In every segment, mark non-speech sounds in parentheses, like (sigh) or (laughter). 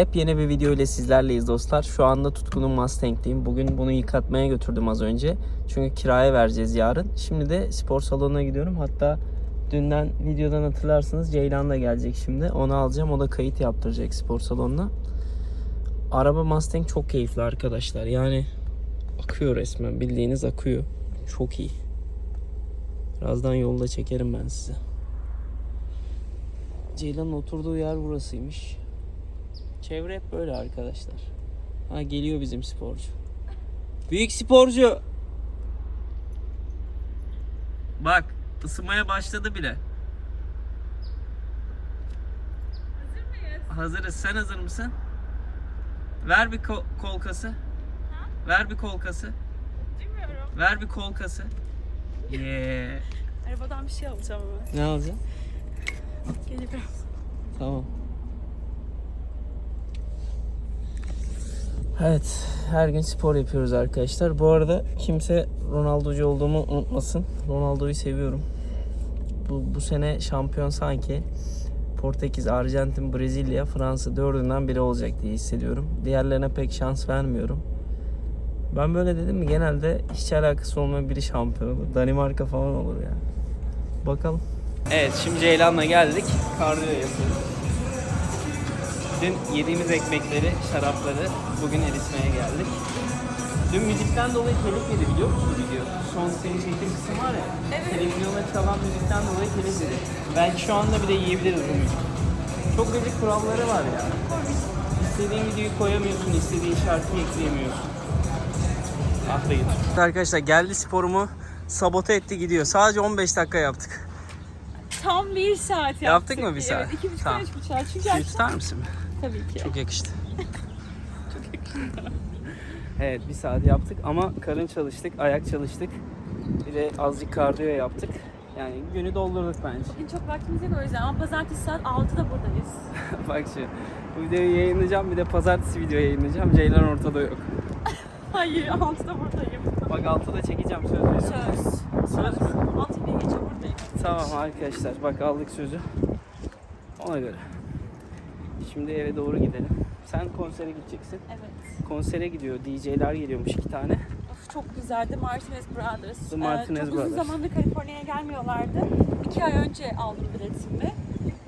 Hep yeni bir video ile sizlerleyiz dostlar. Şu anda Tutkun'un Mustang'teyim. Bugün bunu yıkatmaya götürdüm az önce. Çünkü kiraya vereceğiz yarın. Şimdi de spor salonuna gidiyorum. Hatta dünden videodan hatırlarsınız Ceylan da gelecek şimdi. Onu alacağım. O da kayıt yaptıracak spor salonuna. Araba Mustang çok keyifli arkadaşlar. Yani akıyor resmen. Bildiğiniz akıyor. Çok iyi. Birazdan yolda çekerim ben size. Ceylan'ın oturduğu yer burasıymış. Çevre hep böyle arkadaşlar. Ha geliyor bizim sporcu. Büyük sporcu. Bak ısınmaya başladı bile. Hazır mıyız? Hazırız. Sen hazır mısın? Ver bir ko- kolkası. Ver bir kolkası. Bilmiyorum. Ver bir kolkası. Yeah. Arabadan bir şey alacağım ama. Ne alacaksın? Biraz. Tamam. Evet, her gün spor yapıyoruz arkadaşlar. Bu arada kimse Ronaldo'cu olduğumu unutmasın. Ronaldo'yu seviyorum. Bu, bu sene şampiyon sanki Portekiz, Arjantin, Brezilya, Fransa dördünden biri olacak diye hissediyorum. Diğerlerine pek şans vermiyorum. Ben böyle dedim mi genelde hiç alakası olmayan biri şampiyon olur. Danimarka falan olur ya. Bakalım. Evet şimdi Ceylan'la geldik. Kardiyo yapıyoruz. Dün yediğimiz ekmekleri, şarapları bugün eritmeye geldik. Dün müzikten dolayı telif yedi biliyor musun video? Son senin çektiğin kısım var ya. Evet. Televizyona çalan müzikten dolayı telif yedi. Belki şu anda bile yiyebiliriz bu müzik. Çok gıcık kuralları var ya. İstediğin videoyu koyamıyorsun, istediğin şarkıyı ekleyemiyorsun. Ah be YouTube. Arkadaşlar geldi sporumu sabote etti gidiyor. Sadece 15 dakika yaptık. Tam bir saat yaptık. Yaptık mı bir saat? Evet, iki buçuk Tamam. üç buçuk saat. Çünkü Suyu akşam... tutar mısın? Tabii ki. Çok (laughs) yakıştı. evet bir saat yaptık ama karın çalıştık, ayak çalıştık. Bir de azıcık kardiyo yaptık. Yani günü doldurduk bence. Bugün çok vaktimiz yok o yüzden ama pazartesi saat 6'da buradayız. (laughs) Bak şu bu videoyu yayınlayacağım bir de pazartesi video yayınlayacağım. Ceylan ortada yok. (laughs) Hayır 6'da buradayım. Bak altıda çekeceğim söz veriyorum. Söz. Söz mü? 6 bir geçe buradayım. Tamam arkadaşlar bak aldık sözü. Ona göre. Şimdi eve doğru gidelim. Sen konsere gideceksin. Evet. Konsere gidiyor. DJ'ler geliyormuş iki tane. Of çok güzeldi Martinez Brothers. The Martinez Ee, çok Brothers. uzun zamandır Kaliforniya'ya gelmiyorlardı. İki ay önce aldım biletimi.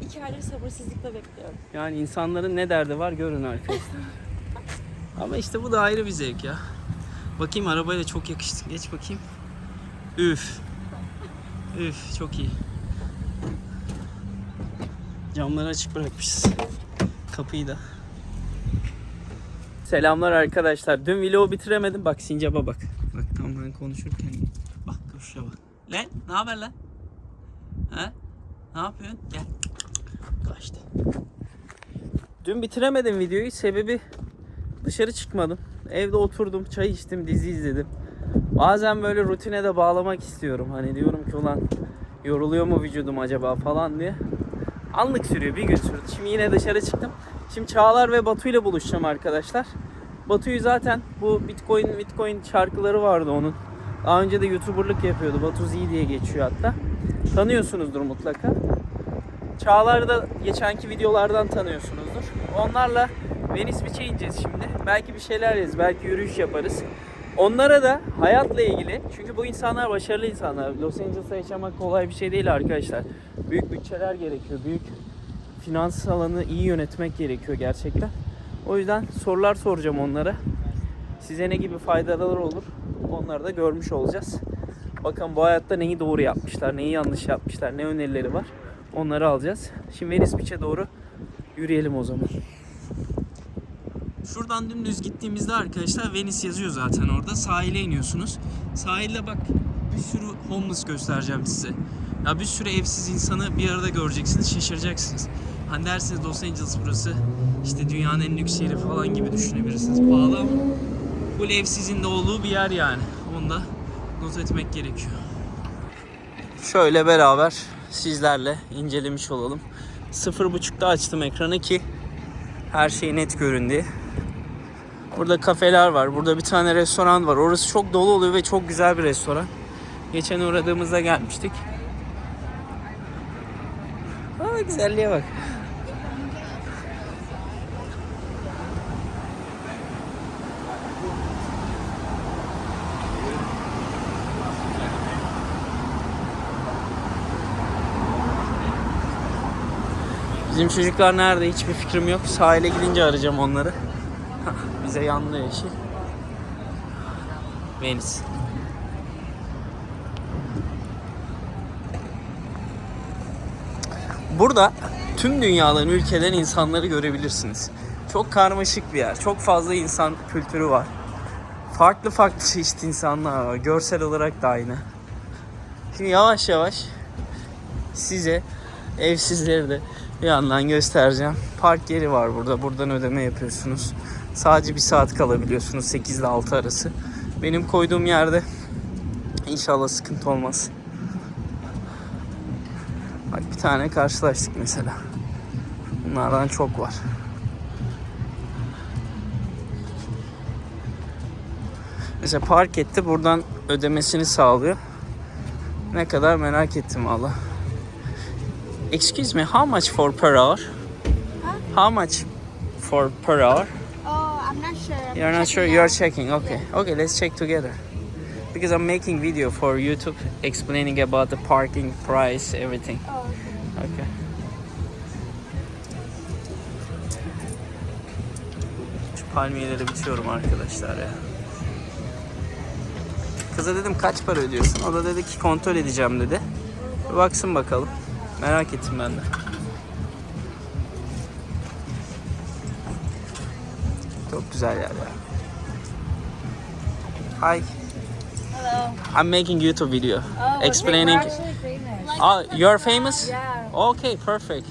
İki aydır sabırsızlıkla bekliyorum. Yani insanların ne derdi var görün arkadaşlar. (laughs) Ama işte bu da ayrı bir zevk ya. Bakayım arabayla çok yakıştı. Geç bakayım. Üf. Üf çok iyi. Camları açık bırakmışız. Kapıyı da. Selamlar arkadaşlar. Dün vlogu bitiremedim. Bak sincaba bak. Bak tam ben konuşurken. Bak kuşa bak. Lan ne haber lan? He? Ne yapıyorsun? Gel. Kaçtı. Dün bitiremedim videoyu. Sebebi dışarı çıkmadım. Evde oturdum, çay içtim, dizi izledim. Bazen böyle rutine de bağlamak istiyorum. Hani diyorum ki ulan yoruluyor mu vücudum acaba falan diye. Anlık sürüyor bir gün sürdü. Şimdi yine dışarı çıktım. Şimdi Çağlar ve Batu ile buluşacağım arkadaşlar. Batu'yu zaten bu Bitcoin Bitcoin şarkıları vardı onun. Daha önce de YouTuber'lık yapıyordu. Batu Z diye geçiyor hatta. Tanıyorsunuzdur mutlaka. Çağlar'ı da geçenki videolardan tanıyorsunuzdur. Onlarla Venice Beach'e ineceğiz şimdi. Belki bir şeyler yeriz, belki yürüyüş yaparız. Onlara da hayatla ilgili, çünkü bu insanlar başarılı insanlar. Los Angeles'ta yaşamak kolay bir şey değil arkadaşlar. Büyük bütçeler gerekiyor, büyük finans alanı iyi yönetmek gerekiyor gerçekten. O yüzden sorular soracağım onlara. Size ne gibi faydalar olur onları da görmüş olacağız. Bakın bu hayatta neyi doğru yapmışlar, neyi yanlış yapmışlar, ne önerileri var. Onları alacağız. Şimdi Venice Beach'e doğru yürüyelim o zaman. Şuradan dümdüz gittiğimizde arkadaşlar Venice yazıyor zaten orada. Sahile iniyorsunuz. Sahilde bak bir sürü homeless göstereceğim size. Ya bir sürü evsiz insanı bir arada göreceksiniz. Şaşıracaksınız. Hani dersiniz Los Angeles burası işte dünyanın en lüks yeri falan gibi düşünebilirsiniz. Pahalı ama full evsizin de olduğu bir yer yani. Onu da not etmek gerekiyor. Şöyle beraber sizlerle incelemiş olalım. 0.5'da açtım ekranı ki her şey net görün diye. Burada kafeler var. Burada bir tane restoran var. Orası çok dolu oluyor ve çok güzel bir restoran. Geçen uğradığımızda gelmiştik. Aa güzelliğe bak. Bizim çocuklar nerede hiçbir fikrim yok. Sahile gidince arayacağım onları. (laughs) Bize yandı yeşil. Venice. Burada tüm dünyadan, ülkeden insanları görebilirsiniz. Çok karmaşık bir yer. Çok fazla insan kültürü var. Farklı farklı çeşit insanlar var. Görsel olarak da aynı. Şimdi yavaş yavaş size evsizleri de yandan göstereceğim. Park yeri var burada. Buradan ödeme yapıyorsunuz. Sadece bir saat kalabiliyorsunuz 8 ile 6 arası. Benim koyduğum yerde inşallah sıkıntı olmaz. Bak bir tane karşılaştık mesela. Bunlardan çok var. Mesela park etti buradan ödemesini sağlıyor. Ne kadar merak ettim valla. Excuse me, how much for per hour? How much for per hour? Oh, I'm not sure. I'm You're not sure. You're checking. Okay. Okay. Let's check together. Because I'm making video for YouTube explaining about the parking price, everything. Oh, Okay. Şu palmiyeleri bitiyorum arkadaşlar ya. Kıza dedim kaç para ödüyorsun? O da dedi ki kontrol edeceğim dedi. Bir baksın bakalım. Merak ettim ben de. Çok güzel yer ya. Hi. Hello. I'm making YouTube video. Oh, explaining. We're actually famous. Oh, you're famous? Yeah. Okay, perfect.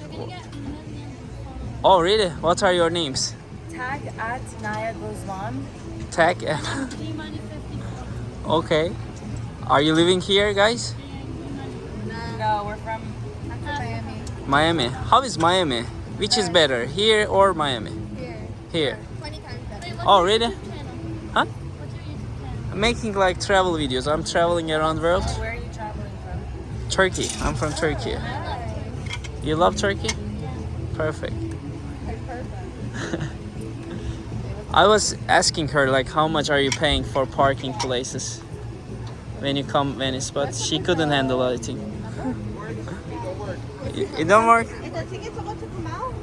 Oh, really? What are your names? Tag at Naya Guzman. Tag. at. (laughs) okay. Are you living here, guys? No, we're from Miami. How is Miami? Which is better, here or Miami? Here. Here. 20 times better. Oh, really? Huh? I'm making like travel videos. I'm traveling around the world. Where are you traveling from? Turkey. I'm from Turkey. You love Turkey? Perfect. (laughs) I was asking her like how much are you paying for parking places when you come Venice, but she couldn't handle anything. It, it don't work. Is the ticket supposed to come out?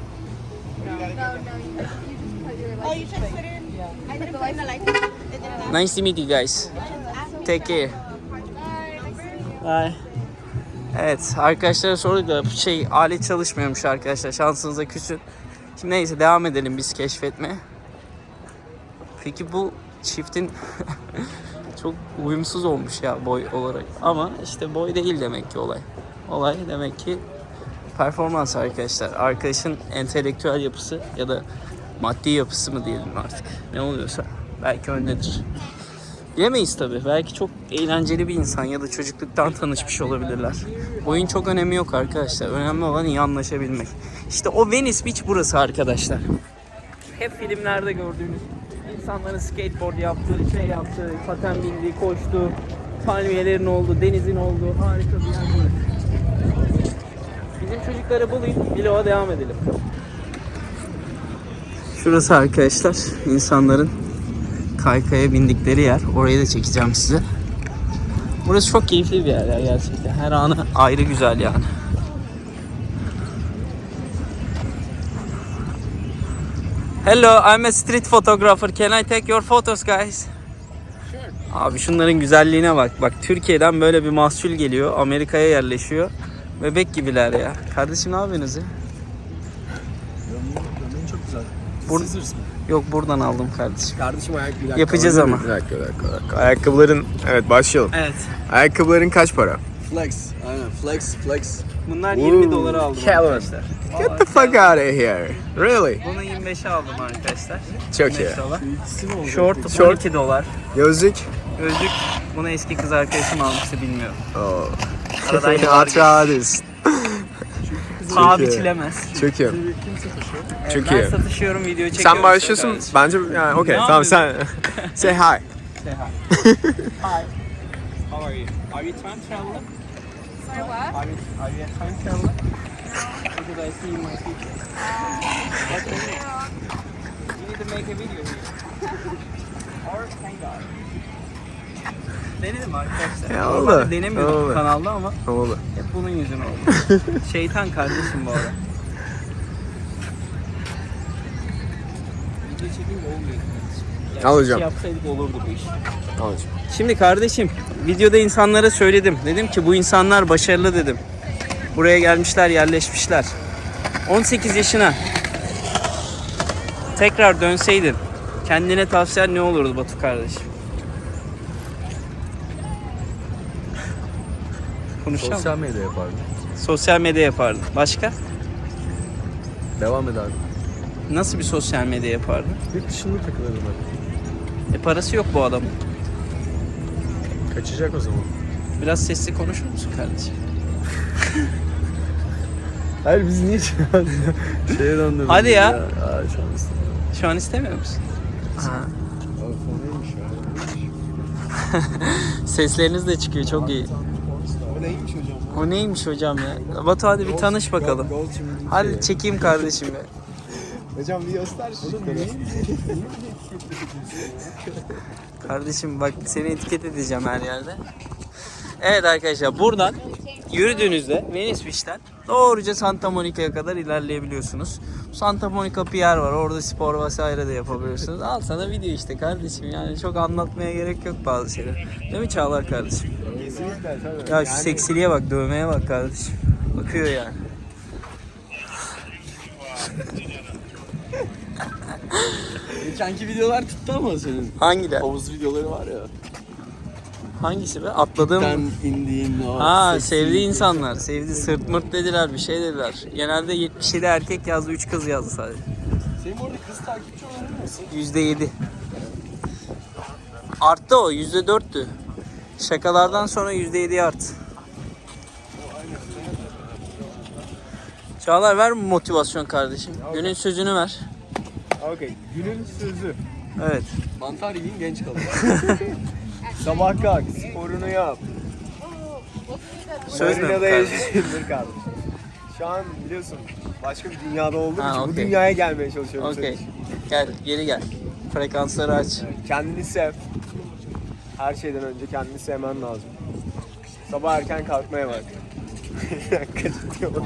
No, no, you, you just put your license. Oh, you just put in? Yeah. I didn't put in the license. It didn't have Nice to meet you guys. Take care. Bye. Evet arkadaşlara sorduk da şey alet çalışmıyormuş arkadaşlar şansınıza küsün. Şimdi neyse devam edelim biz keşfetmeye. Peki bu çiftin (laughs) çok uyumsuz olmuş ya boy olarak. Ama işte boy değil demek ki olay. Olay demek ki performans arkadaşlar. Arkadaşın entelektüel yapısı ya da maddi yapısı mı diyelim artık. Ne oluyorsa belki öndedir. Bilemeyiz tabii. Belki çok eğlenceli bir insan ya da çocukluktan tanışmış olabilirler. Boyun çok önemi yok arkadaşlar. Önemli olan iyi anlaşabilmek. İşte o Venice Beach burası arkadaşlar. Hep filmlerde gördüğünüz insanların skateboard yaptığı, şey yaptığı, paten bindiği, koştuğu, palmiyelerin olduğu, denizin olduğu harika bir yer burası. Bizim çocukları bulayım, vloga devam edelim. Şurası arkadaşlar insanların kaykaya bindikleri yer. Orayı da çekeceğim size. Burası çok keyifli bir yer ya gerçekten. Her anı ayrı güzel yani. Hello, I'm a street photographer. Can I take your photos guys? Abi şunların güzelliğine bak. Bak Türkiye'den böyle bir mahsul geliyor. Amerika'ya yerleşiyor. Bebek gibiler ya. Kardeşim ne yapıyorsunuz ya? Gömleğin çok güzel. Bur- Scissors mı? Yok buradan aldım kardeşim. Kardeşim ayak bir dakika. Yapacağız ama. Bir dakika, bir dakika, bir dakika. Ayakkabıların, evet başlayalım. Evet. Ayakkabıların kaç para? Flex, aynen flex, flex. Bunlar Woo, 20 dolara aldım Calvin. arkadaşlar. Get the fuck out of here. Really? Bunu 25'e aldım arkadaşlar. Çok 25 iyi. dolar. Short, Short. 12 dolar. Gözlük? Gözlük bunu eski kız arkadaşım almıştı bilmiyorum. Oo. Aradan yıllar geçti. Atradis. Paha iyi. biçilemez. Çok iyi. Çok ben iyi. satışıyorum video çekiyorum. Sen başlıyorsun. size Bence yani okey Ne tamam sen. (laughs) Say hi. kardeşim. Say hi. (laughs) Hi. How are you? Are you time traveler? Sorry, what? Are you, are you a time traveler? Because I see you in my future. What do you need? You need to make a video here. (laughs) Or hang out. (laughs) Denedim arkadaşlar. E, oldu. Normalde denemiyorduk oldu. kanalda ama oldu. hep bunun yüzüne oldu. (laughs) Şeytan kardeşim bu arada. Video. Yani Al şey yapsaydık olurdu bu iş. Al hocam. Şimdi kardeşim videoda insanlara söyledim. Dedim ki bu insanlar başarılı dedim. Buraya gelmişler yerleşmişler. 18 yaşına tekrar dönseydin kendine tavsiyen ne olurdu Batu kardeşim? Konuşalım. Sosyal, medya yapardım. sosyal medya yapardın. Başka? Devam ederdim. Nasıl bir sosyal medya yapardın? Yurt dışında takılırdım E parası yok bu adamın. ben. Kaçacak o zaman. Biraz sesli konuşur musun kardeşim? (laughs) Hayır biz niye şu an şeye döndürdük? Hadi ya. Aa, şu an istemiyorum. Şu an istemiyor musun? Ha. Ya? (laughs) Sesleriniz de çıkıyor çok iyi. Neymiş hocam? O neymiş hocam ya? Batu hadi bir tanış bakalım. Hadi çekeyim kardeşim be. Hocam bir göster şu Kardeşim bak seni etiket edeceğim her yerde. Evet arkadaşlar buradan yürüdüğünüzde Venice Beach'ten doğruca Santa Monica'ya kadar ilerleyebiliyorsunuz. Santa Monica Pier var orada spor vesaire de yapabiliyorsunuz. Al sana video işte kardeşim yani çok anlatmaya gerek yok bazı şeyler. Değil mi Çağlar kardeşim? Kesinlikle tabii. Ya şu seksiliğe bak dövmeye bak kardeşim. Bakıyor yani. Geçenki videolar tuttu ama senin. Hangiler? Havuz videoları var ya. Hangisi be? Atladığım Ben indiğim o. Ha sevdiği insanlar. Sevdi sırt mırt dediler bir şey dediler. Genelde 77 erkek yazdı 3 kız yazdı sadece. Senin orada kız takipçi oranı nasıl? %7. Arttı o %4'tü. Şakalardan sonra %7 arttı. Çağlar ver motivasyon kardeşim. Günün sözünü ver. Okey. Günün sözü. Evet. Mantar yiyin genç kalın. (laughs) Sabah kalk, sporunu yap. Söz mü? Marina'da yaşayındır (laughs) kardeşim. Şu an biliyorsun başka bir dünyada olduğum Ha, için bu okey. dünyaya gelmeye çalışıyorum. senin Okey. için. Gel geri gel. Frekansları aç. Kendini sev. Her şeyden önce kendini sevmen lazım. Sabah erken kalkmaya bak. (laughs) Bir dakika ciddi ol. (laughs)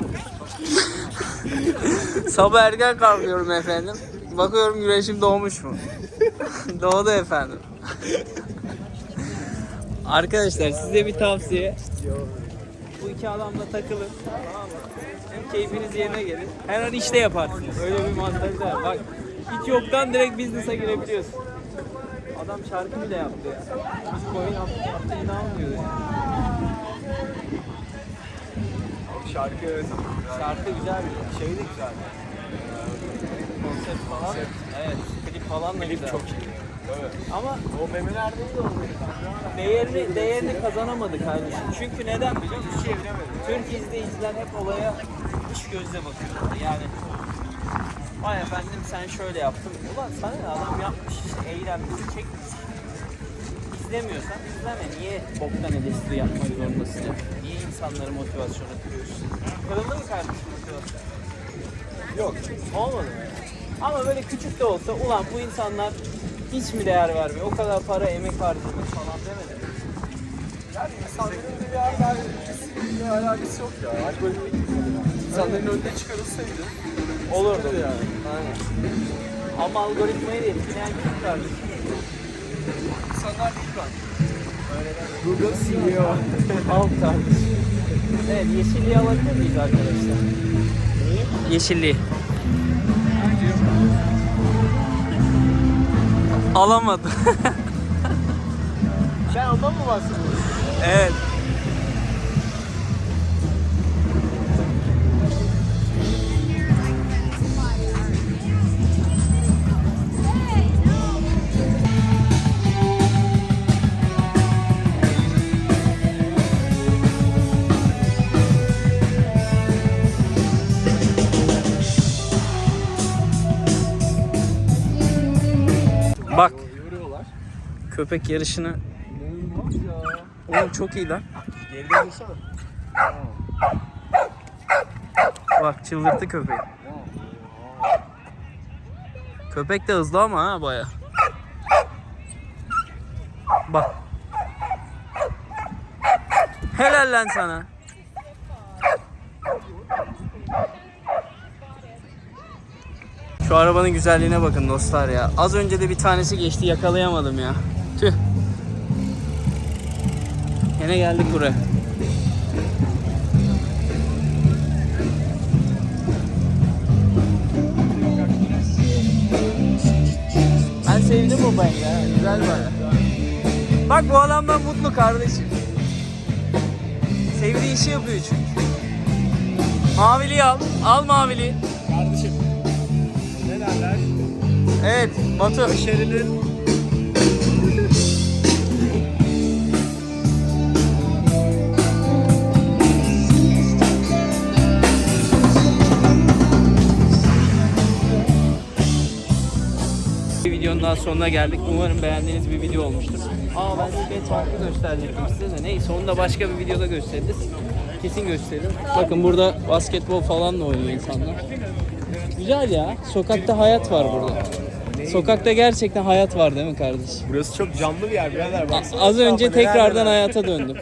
Sabah erken kalkıyorum efendim. Bakıyorum güneşim doğmuş mu? Doğdu efendim. Arkadaşlar size bir tavsiye. Bu iki adamla takılın. Tamam mı? Hem keyfiniz yerine gelir. Her an işte yaparsınız. Öyle bir var. Bak hiç yoktan direkt business'a girebiliyorsun. Adam şarkı bile yaptı ya. Biz coin yaptı, inanmıyor ya. Şarkı evet. Şarkı güzel bir Şey de güzel. konsept falan. Evet, klip falan da güzel. Çok iyi. Ama O memeler değil de değerini değerini kazanamadı kardeşim. Çünkü neden biliyor musun? Çeviremedim. Türk izleyiciler hep olaya dış gözle bakıyorlar. Yani vay efendim sen şöyle yaptın. Ulan sana ne adam yapmış işte eğlenmiş, çekmiş. İzlemiyorsan izleme. Niye boktan eleştiri yapmak zorundasın? Niye insanları motivasyona kırıyorsun? Kırıldı mı kardeşim motivasyon? Yok. Olmadı mı? Ama böyle küçük de olsa ulan bu insanlar hiç mi değer vermiyor? O kadar para emek harcamış falan demedi mi? Yani insanların bir bir alakası yok ya. Hani böyle insanların önüne çıkarılsaydı Olurdu. yani. Aynen. Ama algoritmayı da etkileyen kim kardeşim? İnsanlar değil ben. Google CEO. Al kardeşim. Evet yeşilliği alabilir miyiz arkadaşlar? Yeşilliği. Alamadı. Sen ondan mı bahsediyorsun? evet. Köpek yarışını. Oğlum çok iyi lan. Geride dursana. Bak çıldırttı köpeği. Köpek de hızlı ama ha baya. Bak. Helal lan sana. Şu arabanın güzelliğine bakın dostlar ya. Az önce de bir tanesi geçti yakalayamadım ya. Tüh. Yine geldik buraya. Ben sevdim bu ya. Güzel baya. Bak bu adamdan mutlu kardeşim. Sevdiği işi yapıyor çünkü. Maviliyi al. Al maviliyi. Kardeşim. Ne derler? Evet Batu. Başarının daha sonuna geldik. Umarım beğendiğiniz bir video olmuştur. Aa ben skate farkı gösterecektim size de. Neyse onu da başka bir videoda gösteririz. Kesin gösteririm. Bakın burada basketbol falan da oynuyor insanlar. Güzel ya. Sokakta hayat var burada. Sokakta gerçekten hayat var değil mi kardeşim? Burası çok canlı bir yer birader baksana. Az önce tekrardan hayata döndüm.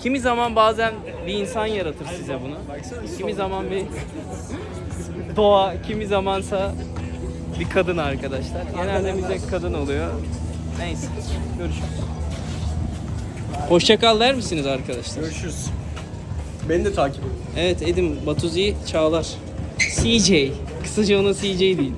Kimi zaman bazen bir insan yaratır size bunu. Kimi zaman bir doğa, kimi zamansa bir kadın arkadaşlar. Genelde bize kadın oluyor. Neyse, görüşürüz. Hoşça kal der misiniz arkadaşlar? Görüşürüz. Beni de takip edin. Evet Edim, Batuzi, Çağlar. CJ. Kısaca ona CJ değil.